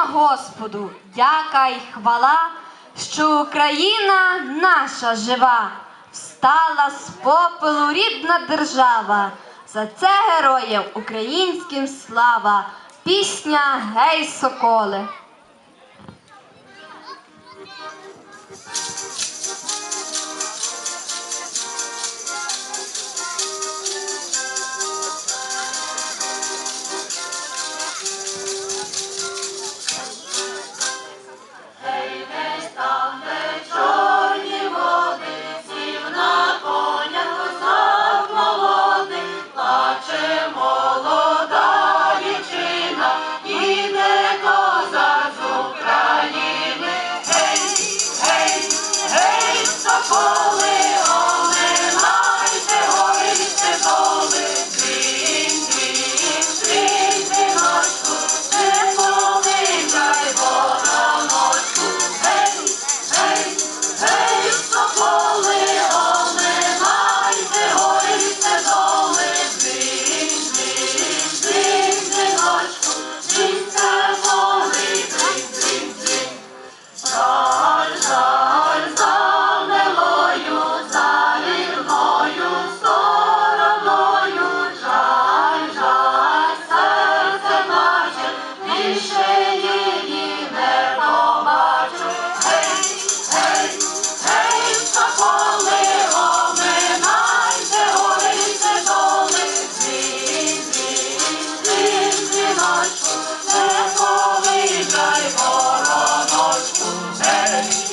Господу, дяка й хвала, що Україна наша жива, встала з попелу рідна держава. За це героям українським слава, пісня Гей, соколе. Yes.